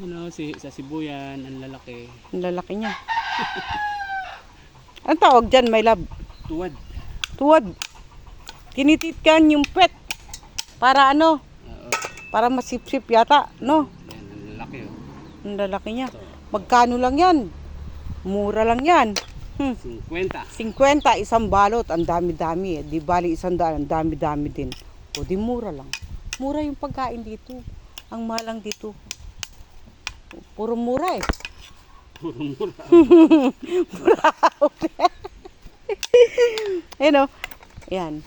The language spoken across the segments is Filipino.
Ano, si, sa Sibuyan, ang lalaki. Ang lalaki niya. Ang tawag dyan, my love? Tuwad. Tuwad. Tinititkan yung pet. Para ano? Oo. Para masipsip yata, no? Yan, ang lalaki oh. Ang lalaki niya. Magkano lang yan? Mura lang yan. Hmm. 50. 50, isang balot, ang dami-dami eh. Di bali isang daan, ang dami-dami din. O di mura lang. Mura yung pagkain dito. Ang mahal lang dito. Puro mura eh. Puro mura. Ayun o. Yan.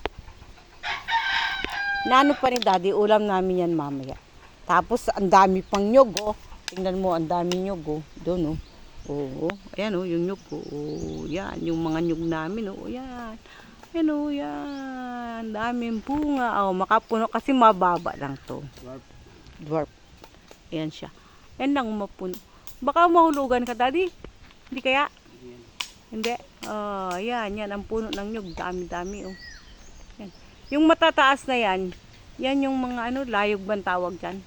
Nano pa ni daddy, ulam namin yan mamaya. Tapos, ang dami pang nyog, oh. Tingnan mo, ang dami nyog, oh. Doon, oh. Oo, ayan, oh, yung nyog, oh. Oo, yan, yung mga nyog namin, oh. Yan. Yan, oh, yan. Daming bunga. Oh, makapuno kasi mababa lang to. Dwarf. Dwarf. Ayan siya. Yan lang mapuno. Baka mahulugan ka, daddy. Hindi kaya? Hindi. Oh, yan, yan ang puno ng nyug, dami-dami oh. Yan. Yung matataas na yan, yan yung mga ano, layog bang tawag diyan.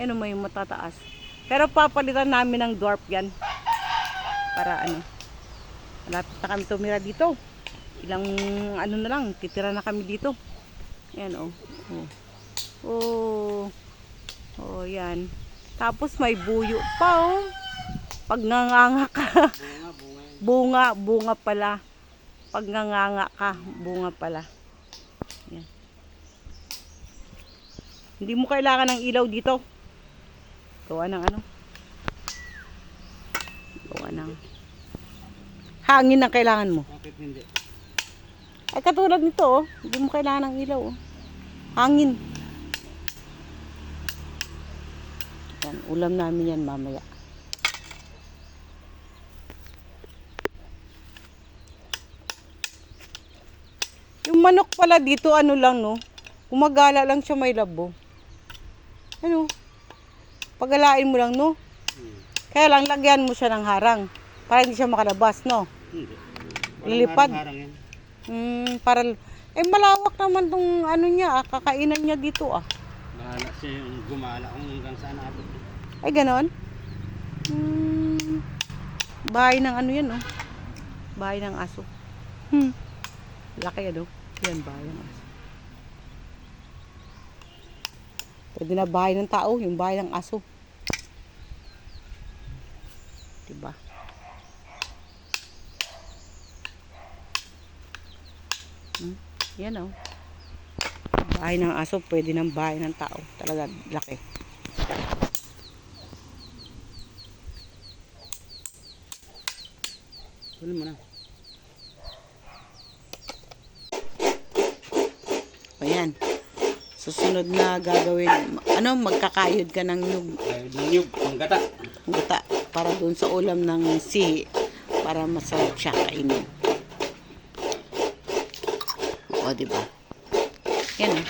Ano mo yung matataas. Pero papalitan namin ng dwarf yan. Para ano. Malapit na kami tumira dito. Ilang ano na lang, titira na kami dito. Yan oh. Oh. Oh. Oh, yan. Tapos may buyo pa oh. Pag nanganga ka. Bunga, bunga pala. Pag nanganga ka, bunga pala. Yan. Hindi mo kailangan ng ilaw dito. Gawa ng ano? Gawa ng hangin ang kailangan mo. Bakit hindi? Ay katulad nito, oh. hindi mo kailangan ng ilaw. Oh. Hangin. Yan, ulam namin yan mamaya. Yung manok pala dito, ano lang, no? Kumagala lang siya may labo. Ano? Pagalain mo lang, no? Kaya lang, lagyan mo siya ng harang. Para hindi siya makalabas, no? Hindi. Lilipad. Hmm, para... Eh, malawak naman tong ano niya, ah, kakainan niya dito, ah. Bahala siya yung gumala hanggang saan abot. Ay, ganon? Hmm, bahay ng ano yan, oh. Bahay ng aso. Hmm. Laki, ano? Yan, bahay ng aso. Pwede na bahay ng tao, yung bahay ng aso. Diba? Hmm. Yan, oh. Bahay ng aso, pwede ng bahay ng tao. Talaga, laki. Kunin mo na. Ayan. Susunod na gagawin, ano, magkakayod ka ng nyug, Ayod ng nyug. Ang gata. gata para dun sa ulam ng sihi para masarap siya kainin. O, di ba? Yan eh.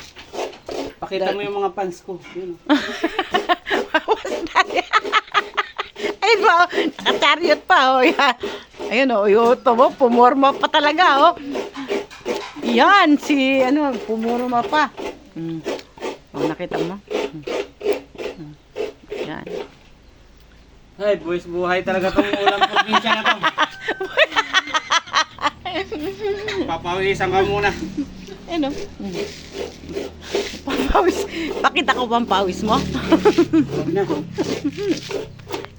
Pakita mo yung mga pants ko. Yun. oh. Ayun pa, oh. Nakachariot pa, oh. Yan. Ayun, oh. Yung ito mo, pumorma pa talaga, oh. Yan, si, ano, pumorma pa. Hmm. Oh, nakita mo? Hmm. Hmm. Yan. Ay, boys, buhay talaga tong ulam probinsya na to. Papawisan ka muna. Ano? Pampawis. Pakita ko pampawis mo. Huwag na.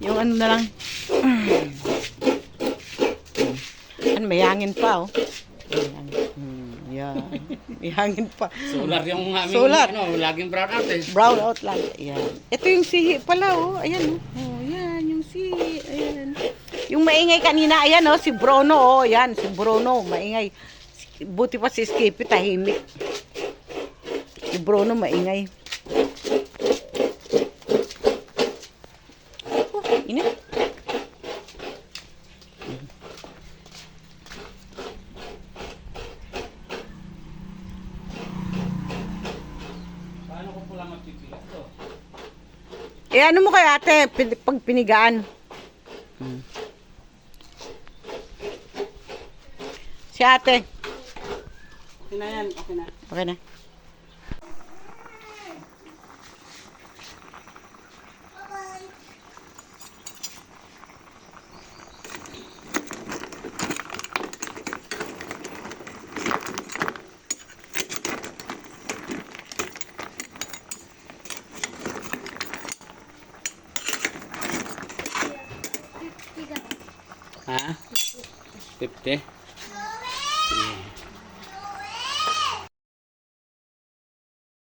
Yung ano na lang. Ano, may hangin pa, oh. Hmm, yan. May hangin pa. Solar yung aming, Solar. ano, laging brown out eh. Brown out lang. Ayan. Ito yung sihi pala, oh. Ayan, oh. Yung maingay kanina, ayan, oh. Si Bruno, oh. Yan, si Bruno. Maingay. Buti pa si Skippy, tahimik. Si Bruno, maingay. Oh, init. Paano ko pula magpipilat to? Eh, ano mo kay ate, pag pinigaan? Hmm. Si ate. Okay na yan. Okay na. Okay na. Ha? 50?